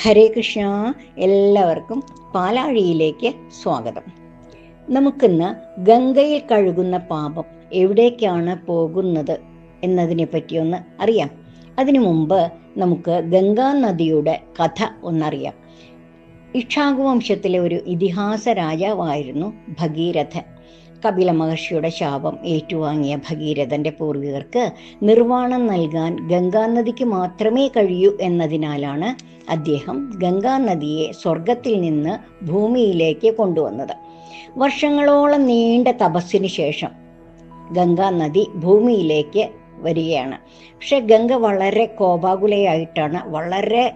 ഹരേ കൃഷ്ണ എല്ലാവർക്കും പാലാഴിയിലേക്ക് സ്വാഗതം. നമുക്കിന്ന് ഗംഗയിൽ കഴുകുന്ന പാപം എവിടേക്കാണ് പോകുന്നത് എന്നതിനെ പറ്റിയൊന്ന് അറിയാം. അതിനു മുമ്പ് നമുക്ക് ഗംഗാ നദിയുടെ കഥ ഒന്നറിയാം. ഇക്ഷാകുവംശത്തിലെ ഒരു ഇതിഹാസ രാജാവായിരുന്നു ഭഗീരഥൻ. കപില മഹർഷിയുടെ ശാപം ഏറ്റുവാങ്ങിയ ഭഗീരഥന്റെ പൂർവികർക്ക് നിർവാണം നൽകാൻ ഗംഗാനദിക്ക് മാത്രമേ കഴിയൂ എന്നതിനാലാണ് അദ്ദേഹം ഗംഗാനദിയെ സ്വർഗത്തിൽ നിന്ന് ഭൂമിയിലേക്ക് കൊണ്ടുവന്നത്. വർഷങ്ങളോളം നീണ്ട തപസ്സിന് ശേഷം ഗംഗാനദി ഭൂമിയിലേക്ക് വരികയാണ്. പക്ഷെ ഗംഗ വളരെ കോപാകുലയായിട്ടാണ് വളരെ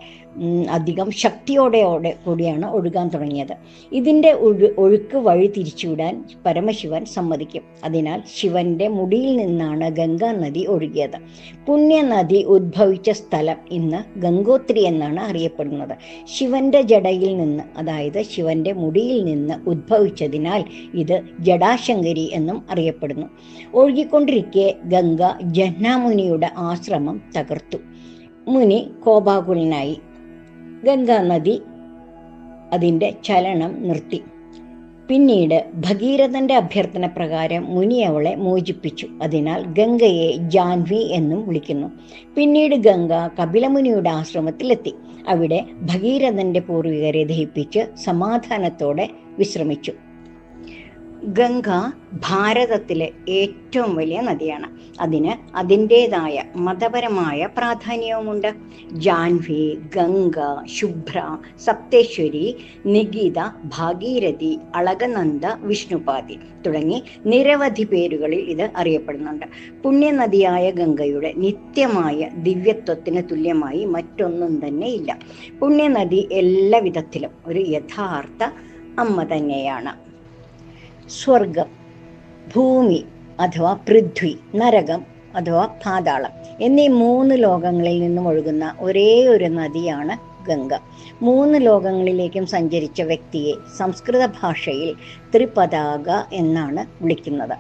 അധികം ശക്തിയോടെയോടെ കൂടിയാണ് ഒഴുകാൻ തുടങ്ങിയത്. ഇതിന്റെ ഒഴു ഒഴുക്ക് വഴി തിരിച്ചുവിടാൻ പരമശിവൻ സമ്മതിക്കും. അതിനാൽ ശിവന്റെ മുടിയിൽ നിന്നാണ് ഗംഗാ നദി ഒഴുകിയത്. പുണ്യനദി ഉദ്ഭവിച്ച സ്ഥലം ഇന്ന് ഗംഗോത്രി എന്നാണ് അറിയപ്പെടുന്നത്. ശിവന്റെ ജടയിൽ നിന്ന് അതായത് ശിവന്റെ മുടിയിൽ നിന്ന് ഉദ്ഭവിച്ചതിനാൽ ഇത് ജടാശങ്കരി എന്നും അറിയപ്പെടുന്നു. ഒഴുകിക്കൊണ്ടിരിക്കെ ഗംഗ ജഹ്നാമുനിയുടെ ആശ്രമം തകർത്തു. മുനി കോപാകുലനായി ഗംഗാ നദി അതിന്റെ ചലനം നിർത്തി. പിന്നീട് ഭഗീരഥന്റെ അഭ്യർത്ഥന പ്രകാരം മുനി അവളെ മോചിപ്പിച്ചു. അതിനാൽ ഗംഗയെ ജാൻവി എന്നും വിളിക്കുന്നു. പിന്നീട് ഗംഗ കപിലമുനിയുടെ ആശ്രമത്തിലെത്തി. അവിടെ ഭഗീരഥന്റെ പൂർവികരെ ദഹിപ്പിച്ച് സമാധാനത്തോടെ വിശ്രമിച്ചു. ഗംഗ ഭാരതത്തിലെ ഏറ്റവും വലിയ നദിയാണ്. അതിന് അതിന്റെതായ മതപരമായ പ്രാധാന്യവുമുണ്ട്. ജാൻവി ഗംഗ ശുഭ്ര സപ്തേശ്വരി നിഗീത ഭാഗീരഥി അളകനന്ദ വിഷ്ണുപാതി തുടങ്ങി നിരവധി പേരുകളിൽ ഇത് അറിയപ്പെടുന്നുണ്ട്. പുണ്യനദിയായ ഗംഗയുടെ നിത്യമായ ദിവ്യത്വത്തിന് തുല്യമായി മറ്റൊന്നും തന്നെ ഇല്ല. പുണ്യനദി എല്ലാവിധത്തിലും ഒരു യഥാർത്ഥ അമ്മ തന്നെയാണ്. സ്വർഗം ഭൂമി അഥവാ പൃഥ്വി നരകം അഥവാ പാതാളം എന്നീ മൂന്ന് ലോകങ്ങളിൽ നിന്നും ഒഴുകുന്ന ഒരേ ഒരു നദിയാണ് ഗംഗ. മൂന്ന് ലോകങ്ങളിലേക്കും സഞ്ചരിച്ച വ്യക്തിയെ സംസ്കൃത ഭാഷയിൽ ത്രിപതാക എന്നാണ് വിളിക്കുന്നത്.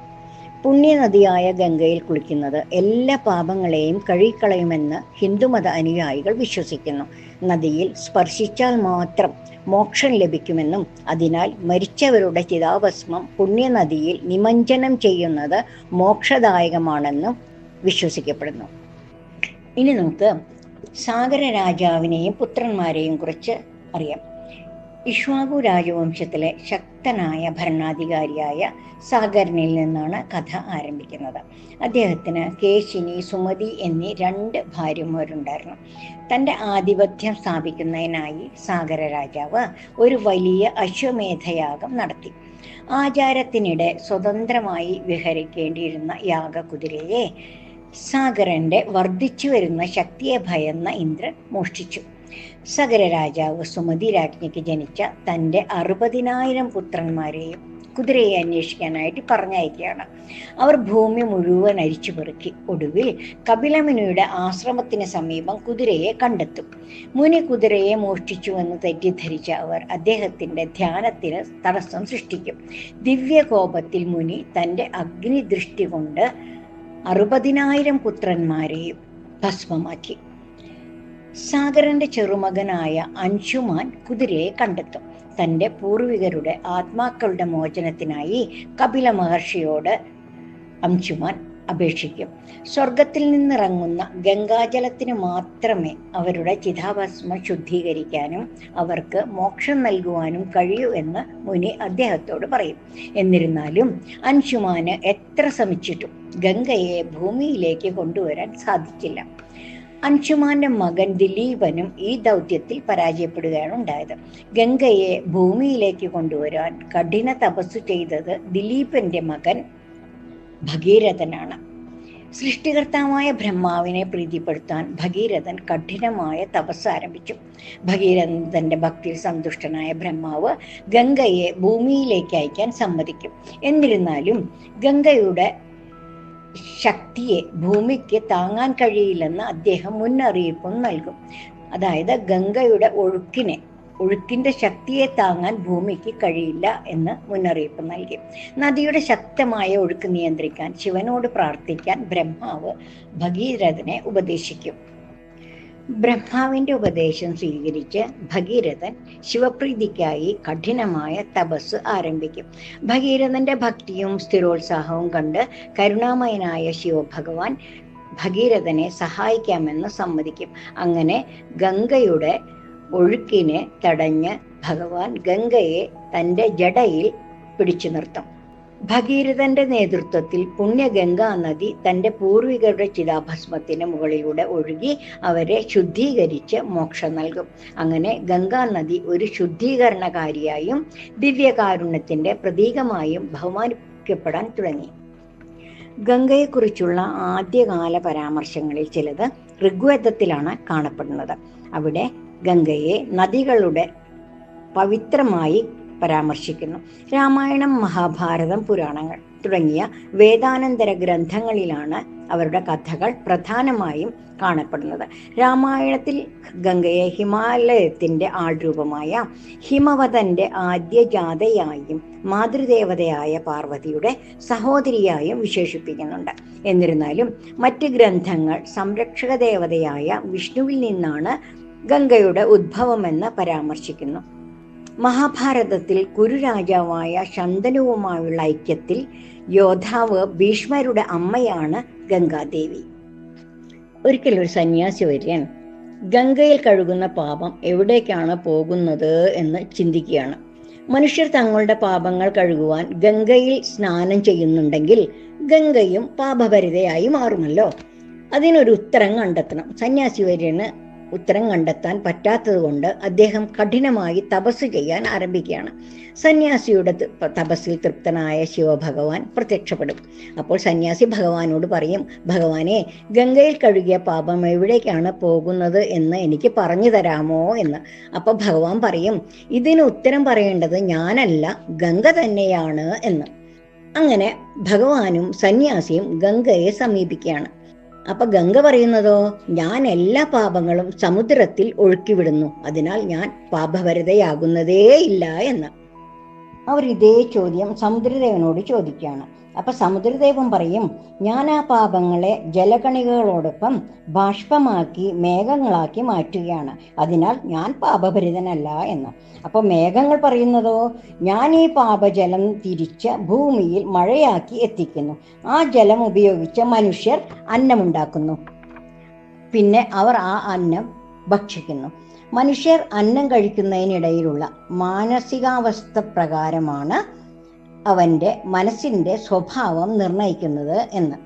പുണ്യനദിയായ ഗംഗയിൽ കുളിക്കുന്നത് എല്ലാ പാപങ്ങളെയും കഴുകിക്കളയുമെന്ന് ഹിന്ദുമത അനുയായികൾ വിശ്വസിക്കുന്നു. നദിയിൽ സ്പർശിച്ചാൽ മാത്രം മോക്ഷം ലഭിക്കുമെന്നും അതിനാൽ മരിച്ചവരുടെ ചിതാഭസ്മം പുണ്യനദിയിൽ നിമഞ്ജനം ചെയ്യുന്നത് മോക്ഷദായകമാണെന്നും വിശ്വസിക്കപ്പെടുന്നു. ഇനി നമുക്ക് സാഗര രാജാവിനെയും പുത്രന്മാരെയും കുറിച്ച് അറിയാം. ഇഷ്വാകു രാജവംശത്തിലെ ശക്തനായ ഭരണാധികാരിയായ സാഗരനിൽ നിന്നാണ് കഥ ആരംഭിക്കുന്നത്. അദ്ദേഹത്തിന് കേശിനി സുമതി എന്നീ രണ്ട് ഭാര്യമാരുണ്ടായിരുന്നു. തന്റെ ആധിപത്യം സ്ഥാപിക്കുന്നതിനായി സാഗര രാജാവ് ഒരു വലിയ അശ്വമേധയാഗം നടത്തി. ആചാരത്തിനിടെ സ്വതന്ത്രമായി വിഹരിക്കേണ്ടിയിരുന്ന യാഗകുതിരയെ സാഗരന്റെ വർദ്ധിച്ചു വരുന്ന ശക്തിയെ ഭയന്ന ഇന്ദ്രൻ മോഷ്ടിച്ചു. സഗര രാജാവ് സുമതി രാജ്ഞിക്ക് ജനിച്ച തന്റെ അറുപതിനായിരം പുത്രന്മാരെയും കുതിരയെ അന്വേഷിക്കാനായിട്ട് പറഞ്ഞയക്കുകയാണ്. അവർ ഭൂമി മുഴുവൻ അരിച്ചു പെറുക്കി ഒടുവിൽ കപിലമുനിയുടെ ആശ്രമത്തിന് സമീപം കുതിരയെ കണ്ടെത്തും. മുനി കുതിരയെ മോഷ്ടിച്ചുവെന്ന് തെറ്റിദ്ധരിച്ച അവർ അദ്ദേഹത്തിന്റെ ധ്യാനത്തിന് തടസ്സം സൃഷ്ടിക്കും. ദിവ്യകോപത്തിൽ മുനി തന്റെ അഗ്നിദൃഷ്ടി കൊണ്ട് അറുപതിനായിരം പുത്രന്മാരെയും ഭസ്മമാക്കി. സാഗരന്റെ ചെറുമകനായ അൻഷുമാൻ കുതിരയെ കണ്ടെത്തും. തന്റെ പൂർവികരുടെ ആത്മാക്കളുടെ മോചനത്തിനായി കപില മഹർഷിയോട് അംശുമാൻ അപേക്ഷിക്കും. സ്വർഗത്തിൽ നിന്നിറങ്ങുന്ന ഗംഗാജലത്തിന് മാത്രമേ അവരുടെ ചിതാഭസ്മം ശുദ്ധീകരിക്കാനും അവർക്ക് മോക്ഷം നൽകുവാനും കഴിയൂ എന്ന് മുനി അദ്ദേഹത്തോട് പറയും. എന്നിരുന്നാലും അൻഷുമാന് എത്ര ശ്രമിച്ചിട്ടും ഗംഗയെ ഭൂമിയിലേക്ക് കൊണ്ടുവരാൻ സാധിച്ചില്ല അൻഷുമാന്റെ മകൻ ദിലീപനും ഈ ദൗത്യത്തിൽ പരാജയപ്പെടുകയാണ് ഉണ്ടായത്. ഗംഗയെ ഭൂമിയിലേക്ക് കൊണ്ടുവരാൻ കഠിന തപസ് ചെയ്തത് ദിലീപന്റെ മകൻ ഭഗീരഥനാണ്. സൃഷ്ടികർത്താവായ ബ്രഹ്മാവിനെ പ്രീതിപ്പെടുത്താൻ ഭഗീരഥൻ കഠിനമായ തപസ് ആരംഭിച്ചു. ഭഗീരഥന്റെ ഭക്തിയിൽ സന്തുഷ്ടനായ ബ്രഹ്മാവ് ഗംഗയെ ഭൂമിയിലേക്ക് അയക്കാൻ സമ്മതിക്കും. എന്നിരുന്നാലും ഗംഗയുടെ ശക്തിയെ ഭൂമിക്ക് താങ്ങാൻ കഴിയില്ലെന്ന് അദ്ദേഹം മുന്നറിയിപ്പും നൽകും. അതായത് ഗംഗയുടെ ഒഴുക്കിനെ ഒഴുക്കിന്റെ ശക്തിയെ താങ്ങാൻ ഭൂമിക്ക് കഴിയില്ല എന്ന് മുന്നറിയിപ്പ് നൽകി. നദിയുടെ ശക്തമായ ഒഴുക്ക് നിയന്ത്രിക്കാൻ ശിവനോട് പ്രാർത്ഥിക്കാൻ ബ്രഹ്മാവ് ഭഗീരഥനെ ഉപദേശിക്കും. ബ്രഹ്മാവിന്റെ ഉപദേശം സ്വീകരിച്ച് ഭഗീരഥൻ ശിവപ്രീതിക്കായി കഠിനമായ തപസ് ആരംഭിക്കും. ഭഗീരഥന്റെ ഭക്തിയും സ്ഥിരോത്സാഹവും കണ്ട് കരുണാമയനായ ശിവഭഗവാൻ ഭഗീരഥനെ സഹായിക്കാമെന്ന് സമ്മതിക്കും. അങ്ങനെ ഗംഗയുടെ ഒഴുക്കിനെ തടഞ്ഞ് ഭഗവാൻ ഗംഗയെ തന്റെ ജടയിൽ പിടിച്ചു നിർത്തും. ഭഗീരഥന്റെ നേതൃത്വത്തിൽ പുണ്യഗംഗാ നദി തന്റെ പൂർവികരുടെ ചിതാഭസ്മത്തിന് മുകളിലൂടെ ഒഴുകി അവരെ ശുദ്ധീകരിച്ച് മോക്ഷം നൽകും. അങ്ങനെ ഗംഗാ നദി ഒരു ശുദ്ധീകരണകാരിയായും ദിവ്യകാരുണ്യത്തിന്റെ പ്രതീകമായും ബഹുമാനിക്കപ്പെടാൻ തുടങ്ങി. ഗംഗയെക്കുറിച്ചുള്ള ആദ്യകാല പരാമർശങ്ങളിൽ ചിലത് ഋഗ്വേദത്തിലാണ് കാണപ്പെടുന്നത്. അവിടെ ഗംഗയെ നദികളുടെ പവിത്രമായി പരാമർശിക്കുന്നു. രാമായണം മഹാഭാരതം പുരാണങ്ങൾ തുടങ്ങിയ വേദാനന്തര ഗ്രന്ഥങ്ങളിലാണ് അവരുടെ കഥകൾ പ്രധാനമായും കാണപ്പെടുന്നത്. രാമായണത്തിൽ ഗംഗയെ ഹിമാലയത്തിന്റെ ആൾരൂപമായ ഹിമവതന്റെ ആദ്യ ജാതയായും മാതൃദേവതയായ പാർവതിയുടെ സഹോദരിയായും വിശേഷിപ്പിക്കുന്നുണ്ട്. എന്നിരുന്നാലും മറ്റ് ഗ്രന്ഥങ്ങൾ സംരക്ഷക ദേവതയായ വിഷ്ണുവിൽ നിന്നാണ് ഗംഗയുടെ ഉദ്ഭവമെന്ന് പരാമർശിക്കുന്നു. മഹാഭാരതത്തിൽ കുരുരാജാവായ ശന്തനുവുമായുള്ള ഐക്യത്തിൽ യോദ്ധാവ് ഭീഷ്മരുടെ അമ്മയാണ് ഗംഗാദേവി. ഒരിക്കൽ ഒരു സന്യാസി വര്യൻ ഗംഗയിൽ കഴുകുന്ന പാപം എവിടേക്കാണ് പോകുന്നത് എന്ന് ചിന്തിക്കുകയാണ്. മനുഷ്യർ തങ്ങളുടെ പാപങ്ങൾ കഴുകുവാൻ ഗംഗയിൽ സ്നാനം ചെയ്യുന്നുണ്ടെങ്കിൽ ഗംഗയും പാപഭരിതയായി മാറുമല്ലോ. അതിനൊരു ഉത്തരം കണ്ടെത്തണം. സന്യാസി വര്യന് ഉത്തരം കണ്ടെത്താൻ പറ്റാത്തതുകൊണ്ട് അദ്ദേഹം കഠിനമായി തപസ് ചെയ്യാൻ ആരംഭിക്കുകയാണ്. സന്യാസിയുടെ തപസ്സിൽ തൃപ്തനായ ശിവഭഗവാൻ പ്രത്യക്ഷപ്പെടും. അപ്പോൾ സന്യാസി ഭഗവാനോട് പറയും ഭഗവാനെ ഗംഗയിൽ കഴുകിയ പാപം എവിടേക്കാണ് പോകുന്നത് എന്ന് എനിക്ക് പറഞ്ഞു തരാമോ എന്ന്? അപ്പൊ ഭഗവാൻ പറയും ഇതിന് ഉത്തരം പറയേണ്ടത് ഞാനല്ല ഗംഗ തന്നെയാണ് എന്ന്. അങ്ങനെ ഭഗവാനും സന്യാസിയും ഗംഗയെ സമീപിക്കുകയാണ്. അപ്പൊ ഗംഗ പറയുന്നതോ ഞാൻ എല്ലാ പാപങ്ങളും സമുദ്രത്തിൽ ഒഴുക്കിവിടുന്നു. അതിനാൽ ഞാൻ പാപഭരിതയാകുന്നതേ ഇല്ല എന്ന്. അവർ ഇതേ ചോദ്യം സമുദ്രദേവനോട് ചോദിക്കുകയാണ്. അപ്പൊ സമുദ്രദേവം പറയും ഞാൻ ആ പാപങ്ങളെ ജലകണികകളോടൊപ്പം ബാഷ്പമാക്കി മേഘങ്ങളാക്കി മാറ്റുകയാണ്. അതിനാൽ ഞാൻ പാപഭരിതനല്ല എന്ന്. അപ്പൊ മേഘങ്ങൾ പറയുന്നതോ ഞാൻ ഈ പാപജലം തിരിച്ച് ഭൂമിയിൽ മഴയാക്കി എത്തിക്കുന്നു. ആ ജലം ഉപയോഗിച്ച് മനുഷ്യർ അന്നമുണ്ടാക്കുന്നു. പിന്നെ അവർ ആ അന്നം ഭക്ഷിക്കുന്നു. മനുഷ്യർ അന്നം കഴിക്കുന്നതിനിടയിലുള്ള മാനസികാവസ്ഥ പ്രകാരമാണ് അവന്റെ മനസ്സിന്റെ സ്വഭാവം നിർണയിക്കുന്നത് എന്ന്.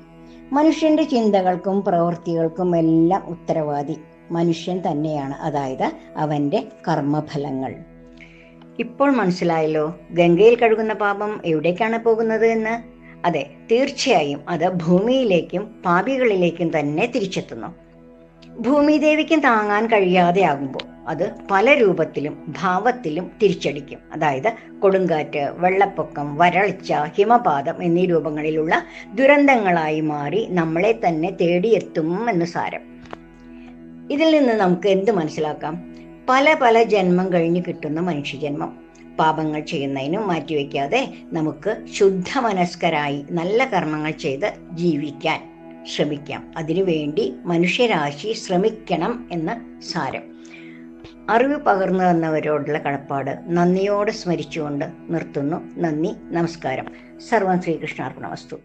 മനുഷ്യന്റെ ചിന്തകൾക്കും പ്രവൃത്തികൾക്കും എല്ലാം ഉത്തരവാദി. മനുഷ്യൻ തന്നെയാണ് അതായത് അവന്റെ കർമ്മഫലങ്ങൾ. ഇപ്പോൾ മനസ്സിലായല്ലോ ഗംഗയിൽ കഴുകുന്ന പാപം എവിടേക്കാണ് പോകുന്നത് എന്ന്? അതെ തീർച്ചയായും അത് ഭൂമിയിലേക്കും പാപികളിലേക്കും തന്നെ തിരിച്ചെത്തുന്നു. ഭൂമിദേവിക്കും താങ്ങാൻ കഴിയാതെ ആകുമ്പോൾ അത് പല രൂപത്തിലും ഭാവത്തിലും തിരിച്ചടിക്കും. അതായത് കൊടുങ്കാറ്റ് വെള്ളപ്പൊക്കം വരൾച്ച ഹിമപാതം എന്നീ രൂപങ്ങളിലുള്ള ദുരന്തങ്ങളായി മാറി നമ്മളെ തന്നെ തേടിയെത്തും എന്ന് സാരം. ഇതിൽ നിന്ന് നമുക്ക് എന്ത് മനസ്സിലാക്കാം? പല പല ജന്മം കഴിഞ്ഞ് കിട്ടുന്ന മനുഷ്യജന്മം. പാപങ്ങൾ ചെയ്യുന്നതിനും മാറ്റിവെക്കാതെ നമുക്ക് ശുദ്ധമനസ്കരായി നല്ല കർമ്മങ്ങൾ ചെയ്ത് ജീവിക്കാൻ ശ്രമിക്കാം. അതിനുവേണ്ടി മനുഷ്യരാശി ശ്രമിക്കണം എന്ന സാരം. അറിവ് പകർന്നു തന്നവരോടുള്ള കടപ്പാട് നന്ദിയോടെ സ്മരിച്ചുകൊണ്ട് നിർത്തുന്നു. നന്ദി നമസ്കാരം. സർവം ശ്രീകൃഷ്ണാർപ്പണ വസ്തു